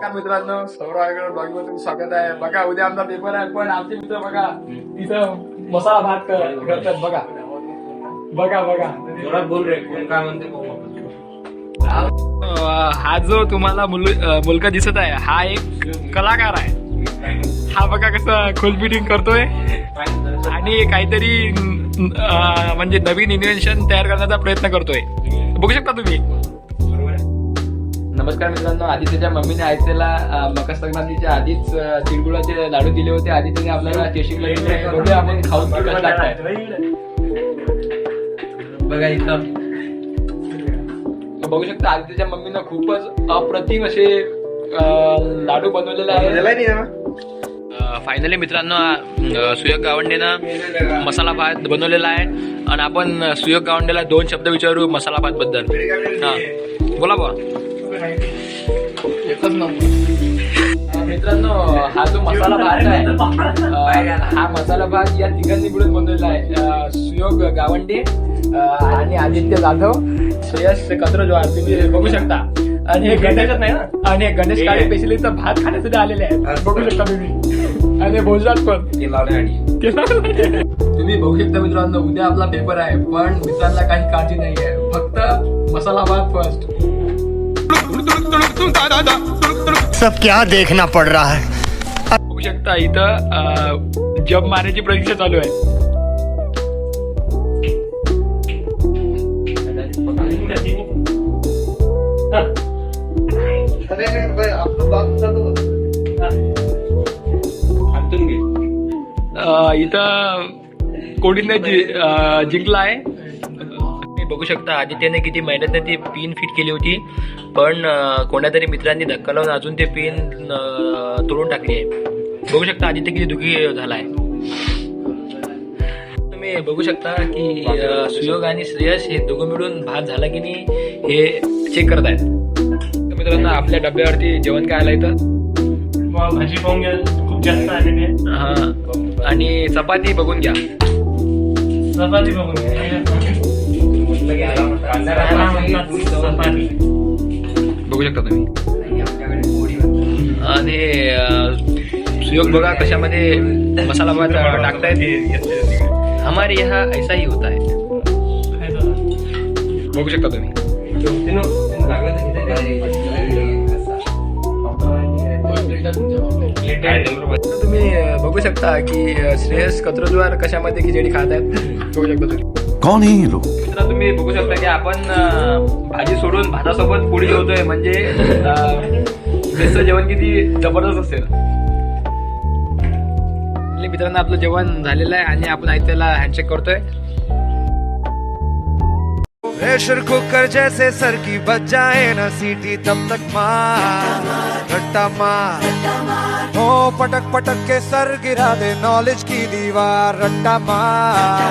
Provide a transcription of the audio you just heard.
नमस्कार मित्रांनो सौरागड ब्लॉगमध्ये स्वागत आहे. बघा उद्या आमचा पेपर आहे पण आमचे मित्र बघा इथं मसाला भात कर- करतात बघा. बघा बघा. जोरात बोल रे कोण काय म्हणते बघू आपण. अं, हा जो तुम्हाला मुल- अं, मुलगा दिसत आहे हा एक कलाकार आहे. हा बघा कसं खोलबिटिंग करतोय. आणि काहीतरी अं, म्हणजे नवीन इन्व्हेन्शन तयार करण्याचा प्रयत्न करतोय. बघू शकता तुम्ही? नमस्कार मित्रांनो आदित्यच्या मम्मीने आयतेला मकर संक्रांतीच्या आधीच तिळगुळाचे लाडू दिले होते. आदित्यने आपल्याला टेस्टिंगला दिले. बघूया आपण खाऊन ते कसं लागतंय. बघा इथं. बघू शकता आदित्यच्या मम्मीनं खूपच अप्रतिम असे लाडू बनवलेले आहेत. फायनली मित्रांनो सुयोग गावंडेनं मसाला भात बनवलेला आहे. आणि आपण सुयोग गावंडेला दोन शब्द विचारू मसाला भात बद्दल. हा. बोला बा एकच नंबर मित्रांनो हा जो मसाला भात आहे हा मसाला भात या तिघांनी मिळून बनवलेला आहे सुयोग गावंडे आणि आदित्य जाधव श्रेयस कत्रजवार तुम्ही बघू शकता. आणि हे गणेश नाही ना? आणि गणेश काळे स्पेशलिस्ट भात खाण्यासाठी आलेले आहेत. बघू शकता तुम्ही. आणि भोजनात पण. तुम्ही बघू शकता मित्रांनो उद्या आपला पेपर आहे पण मित्रांना काही काळजी नाही आहे फक्त मसाला भात फर्स्ट सब क्या देखना पड़ रहा है। बघू शकता इथं अं, जब मारण्याची परीक्षा चालू आहे. इथं कोणीने जि- अं, जिंकला आहे. बघू शकता आदित्यने किती मेहनतने ती पिन फिट केली होती. पण अं, कोणत्या तरी मित्रांनी धक्का लावून अजून ते पिन तोडून टाकली आहे. बघू शकता आदित्य किती दुखी झालाय. तुम्ही बघू शकता की सुयोग आणि श्रेयस हे दोघं मिळून भात झाला की नाही हे चेक करत आहेत तर मित्रांनो आपल्या डब्यावरती जेवण काय आलं इथं? भाजी पाहून घ्या. खूप जास्त आलेली आहे. हा. आणि चपाती बघून घ्या. चपाती बघून घ्या. बघू शकता तुम्ही. आणि सुयोग बघा कशामध्ये मसाला भात टाकताय टाकतायत हमारे यहाँ ऐसा ही होता है. बघू शकता तुम्ही. तुम्ही बघू शकता की श्रेयस कत्रद्वार कशामध्ये खिचडी खात आहेत बघू शकता तुम्ही. कौन है मित्रांनो तुम्ही बघू शकता की आपण भाजी सोडून भातासोबत पोळी जेवतोय म्हणजे बेसचं जेवण किती जबरदस्त असेल. मित्रांनो आपलं जेवण झालेलं आहे आणि आपण आई त्याला हँडशेक करतोय. प्रेशर कुकर जैसे सर की बच जाए ना सीटी तब तक मार। रट्टा मार। हो पटक पटक के सर गिरा दे नॉलेज की दीवार। रट्टा मार।